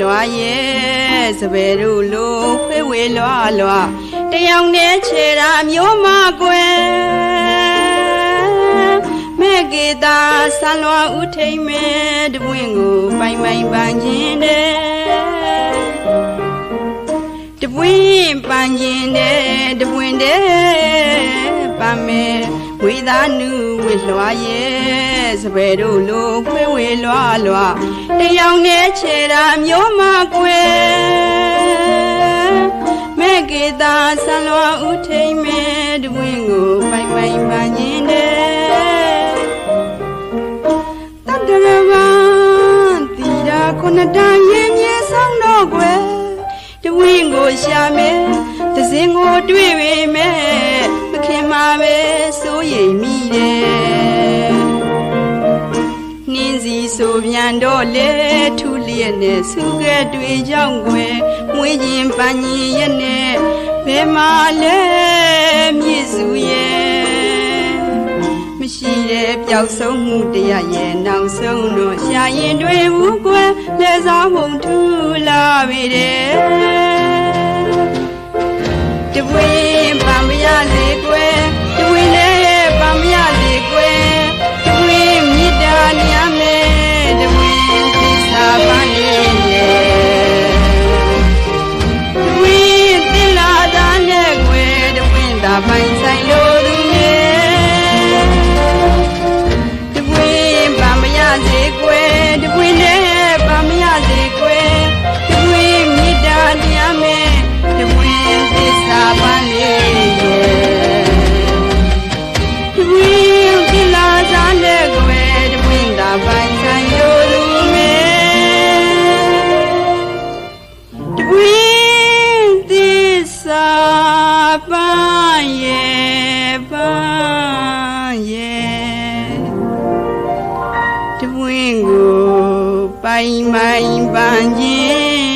လွှာရဲ့စပယ်တို့လိုခွေးဝေလွှာလွှာတယောက်နဲ့ခြေတာမျိုးမကွယ်မဲ ကေတာဆန်လွာဥထိန်မဲတပွင့်ကိုပိုင်ပိုင်ပန်းခြင်းတဲ့တပွင့်ပန်းခြင်းတဲ့တပွင့်တဲ့ပန်းမယ်ဝေသားနုဝေလွှာရဲ့စပယ်တို့လိုခွေးဝေလွှာလွှာတယောက်နဲ့ခြေတာမျိုးမကွယ်မဲကေတာဆန်လွာဥထိန်မဲတပွင့်ကိုပိုင်ပိုင်ပန်းခြင်း တန်ရင်မြေဆောင်တော့ကွယ်တဝင်းကိုရှာမယ်သစင်ကိုတွေ့ပေမဲ့မခင်မှာပဲစိုးရိမ်မိတယ်နှင်းစီဆိုပြန်တော့လေထူလျက်နဲ့စုခဲ့တွေ့ကြောင်းကွယ်မွေးခြင်းပန်းရင်ရဲ့နဲ့ဘယ်မှာလဲမြည်စုရဲ့ မရှိတဲ့ပျောက်ဆုံးမှုတရားရဲ့နောက်ဆုံးတော့ရှာရင်တွေ့ဘူးကွယ်လက်စားမုံထူလာပြီတဲ့တပွေပံမရလေကွယ်တပွေလည်းပံမရလေကွယ်တပွေမြစ်တာညမယ်တပွေသစ္စာပန်းနေရဲ့တပွေတိလာတာနဲ့ကွယ်တပွေတာပိုင် ပိုင်မို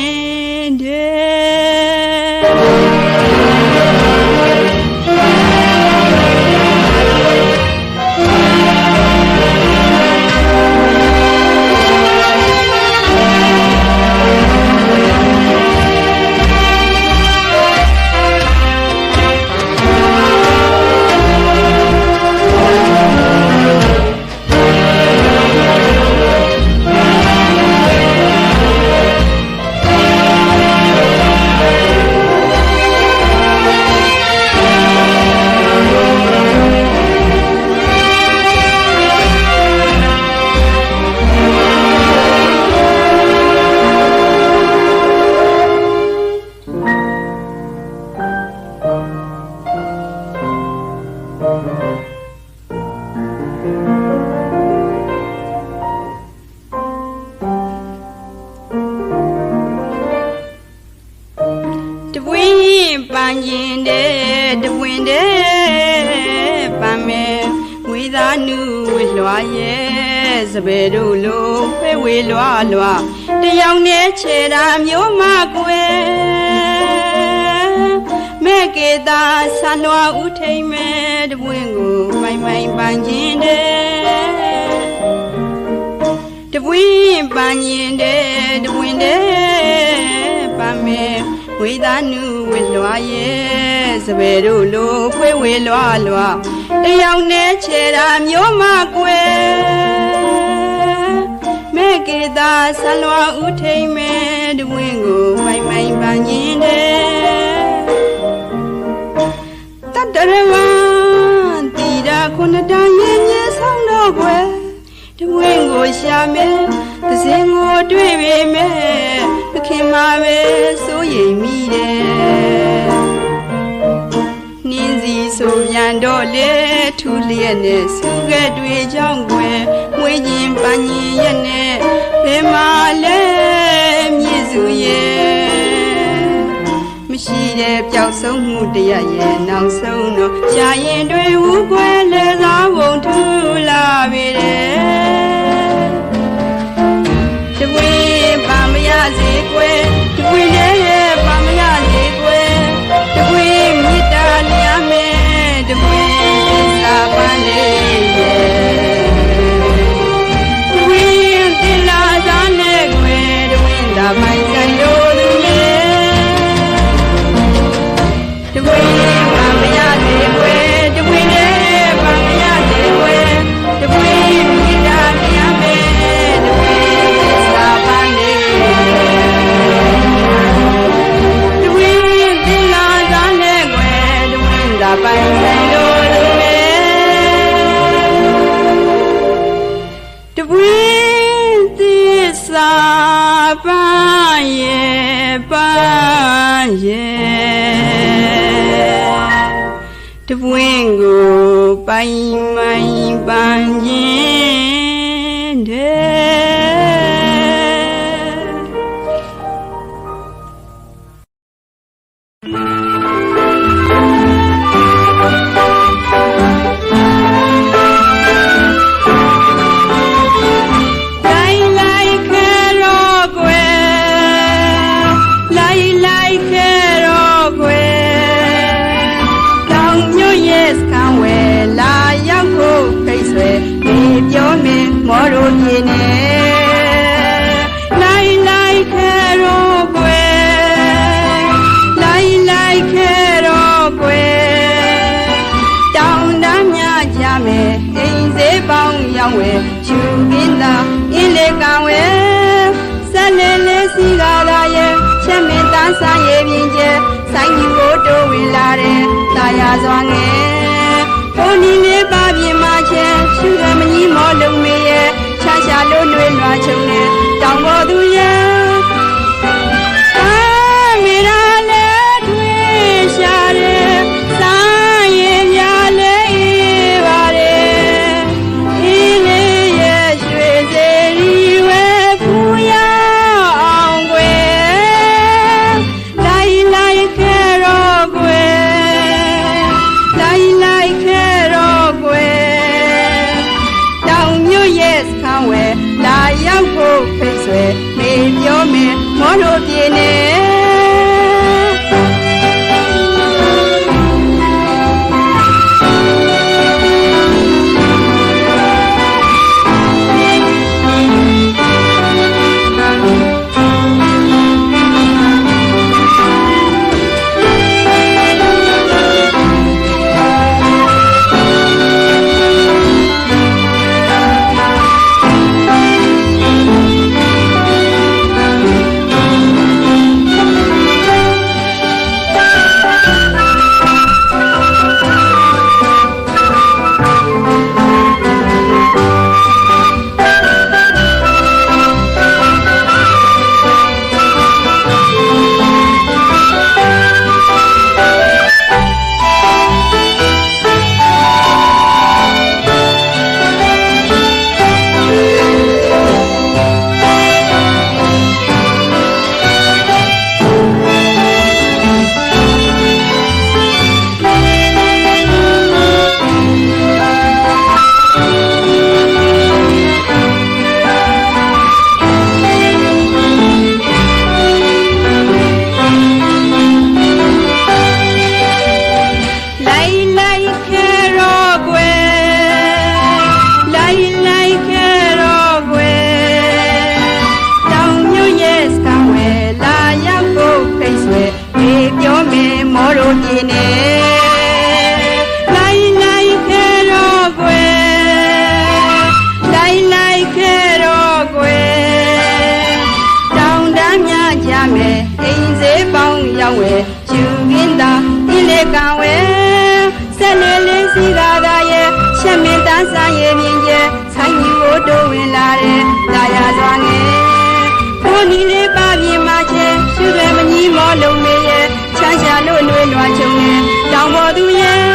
င့်ပန်းခြင်းတဲ့တပွင့်တဲ့ပန်းမယ်ဝေသာနုဝေလွှာရဲ့စပယ်တို့လိုခွဲဝေလွှာလွှာတယောက်နဲ့ခြေတာမျိုးမကွယ်မဲကေတာဆန်လွာဥထိန်မဲတပွင့်ကိုမိုင်မိုင်ပန်းခြင်းတဲ့တပွင့်ပန်းရင်တဲ့တပွင့်တဲ့ပန်းမဲဝေသာနုဝေ လွာရဲ့စပယ်တို့လိုခွေးဝေလွာလွာတယောက်နဲ့ခြေတာမျိုးမကွယ်မဲကေတာဆန်လွာဥထိန်မဲတပွင့်ကိုမိုင်မိုင်ပန်းရင်တဲ့တတရဝံတီရာခုနတန်ရင်မြေဆောင်တော့ကွယ်တဝင်းကိုရှာမယ်သစင်ကိုတွေ့ပေမဲ့သခင်မှာပဲစိုးရိမ်မိတယ် ဆိုမြန်တော့လေထူလျက်နဲ့စူးကဲ့တွေကြောင့်ွယ်မွေးရင်ပန်းရင်ရဲ့နဲ့ဘယ်မှာလဲမြည်စုရဲ့မရှိတဲ့ပျောက်ဆုံးမှုတရရဲ့နောက်ဆုံးတော့ရှာရင်တွေဝူွယ်လဲစားပုံထူလာပြီတဲ့တဝင်းပါမရစေွယ် ပန်းရေပန်းရေတပွင့်ကိုပိုင်မိုင်ပန်းခြင်းတဲ့ စီကားလာရဲ့ချက်မင်းတန်းစားရဲ့ပြင်းကျဲဆိုင်ကြီးကိုတိုးဝင်လာတဲ့တာယာစွာငယ်ဘုန်းကြီးလေးပါပြင်မချဲရှုရမကြီးမောလုံးမေရဲ့ချာချာလို့နှွေးလွှာချုံနဲ့တောင်ပေါ်သူရဲ့ မယ် အင်းလေကံဝဲဆက်လေလေးစီကားသာရဲ့ရှက်မင်းတန်းစားရဲ့မြင်ကျဲဆိုင်ကြီးကိုတိုးဝင်လာတဲ့တာယာစွာငယ်ဘုန်းကြီးလေးပါပြင်မှာချဲရှုတယ်မကြီးမောလုံးမေရဲ့ချမ်းရှာလို့နှွေးလွှာချုံနဲ့တောင်ပေါ်သူရဲ့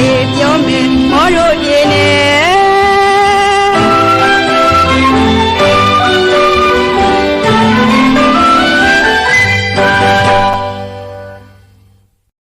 တွေပြောမယ်မောတို့